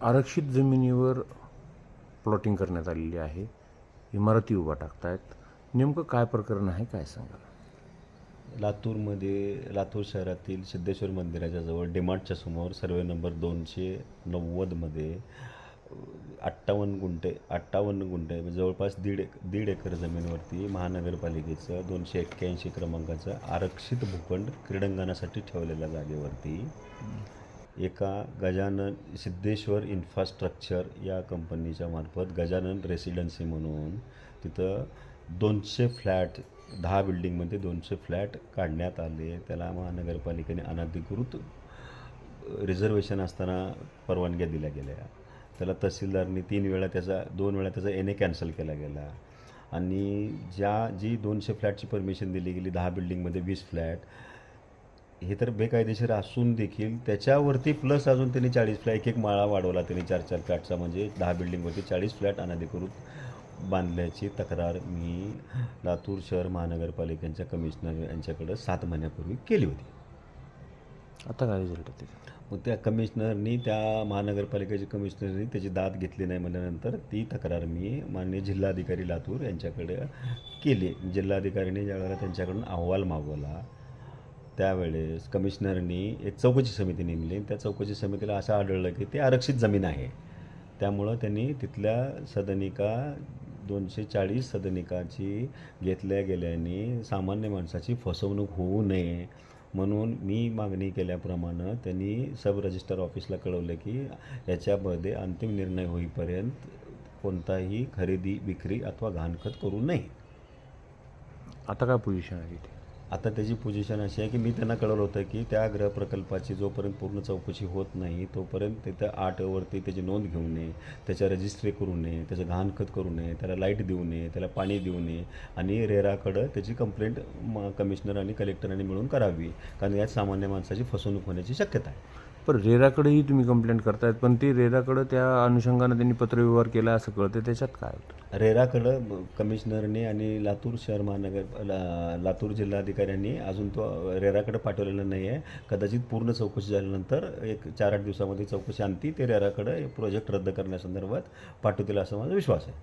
आरक्षित जमिनीवर प्लॉटिंग करण्यात आलेली आहे. इमारती उभा टाकतायत. नेमकं काय प्रकरण आहे काय सांगाल? लातूरमध्ये लातूर शहरातील सिद्धेश्वर मंदिराच्या जवळ डिमार्टच्या समोर सर्वे नंबर दोनशे नव्वदमध्ये अठ्ठावन्न गुंठे अठ्ठावन्न गुंठे म्हणजे जवळपास दीड एक दीड एकर जमीनवरती महानगरपालिकेचं दोनशे एक्क्याऐंशी क्रमांकाचं आरक्षित भूखंड क्रीडांगणासाठी ठेवलेल्या जागेवरती एका गजानन सिद्धेश्वर इन्फ्रास्ट्रक्चर या कंपनीच्या मार्फत गजानन रेसिडेन्सी म्हणून तिथं दोनशे फ्लॅट दहा बिल्डिंगमध्ये दोनशे फ्लॅट काढण्यात आले. त्याला महानगरपालिकेने अनधिकृत रिझर्वेशन असताना परवानग्या दिल्या गेल्या. त्याला तहसीलदारनी तीन वेळा त्याचा दोन वेळा त्याचा एन ए कॅन्सल केला गेला. आणि ज्या जी दोनशे फ्लॅटची परमिशन दिली गेली दहा बिल्डिंगमध्ये वीस फ्लॅट हे तर बेकायदेशीर असून देखील त्याच्यावरती प्लस अजून त्यांनी चाळीस फ्लॅट एक एक माळा वाढवला त्यांनी चार चार फ्लॅटचा म्हणजे दहा बिल्डिंगवरती चाळीस फ्लॅट अनधिकृत बांधल्याची तक्रार मी लातूर शहर महानगरपालिकेच्या कमिशनर यांच्याकडं सात महिन्यापूर्वी केली होती. आता काय रिझल्ट आहे त्याचा? मग त्या कमिशनरनी त्या महानगरपालिकेचे कमिशनरनी त्याची दाद घेतली नाही म्हणल्यानंतर ती तक्रार मी माननीय जिल्हाधिकारी लातूर यांच्याकडे केली. जिल्हाधिकाऱ्यांनी ज्यावेळेला त्यांच्याकडून अहवाल मागवला त्यावेळेस कमिशनरनी एक चौकशी समिती नेमली. त्या चौकशी समितीला असं आढळलं की ते आरक्षित जमीन आहे. त्यामुळं त्यांनी तिथल्या सदनिका दोनशे चाळीस सदनिकाची घेतल्या गेल्याने सामान्य माणसाची फसवणूक होऊ नये म्हणून मी मागणी केल्याप्रमाणे त्यांनी सब रजिस्टर ऑफिसला कळवलं की याच्यामध्ये अंतिम निर्णय होईपर्यंत कोणताही खरेदी विक्री अथवा घाणखत करू नये. आता काय पोझिशन आहे तिथे आता त्याची पोझिशन अशी आहे की मी त्यांना कळवलं होतं की त्या गृहप्रकल्पाची जोपर्यंत पूर्ण चौकशी होत नाही तोपर्यंत तिथं आठवरती त्याची नोंद घेऊ नये त्याच्या रजिस्ट्री करू नये त्याचं घाणखत करू नये त्याला लाइट देऊ नये त्याला पाणी देऊ नये आणि रेराकडं त्याची कंप्लेंट म कमिशनर आणि कलेक्टरांनी मिळून करावी. कारण यात सामान्य माणसाची फसवणूक होण्याची शक्यता आहे. पण रेराकडेही तुम्ही कंप्लेंट करतायत पण ते रेराकडं त्या अनुषंगानं त्यांनी पत्रव्यवहार केला असं कळतं त्याच्यात काय होतं? रेराकडं कमिशनरने आणि लातूर शहर महानगर ला लातूर जिल्हाधिकाऱ्यांनी अजून तो रेराकडे पाठवलेला नाही आहे कदाचित पूर्ण चौकशी झाल्यानंतर एक चार आठ दिवसामध्ये चौकशी आणती ते रेराकडे प्रोजेक्ट रद्द करण्यासंदर्भात पाठवतील असा माझा विश्वास आहे.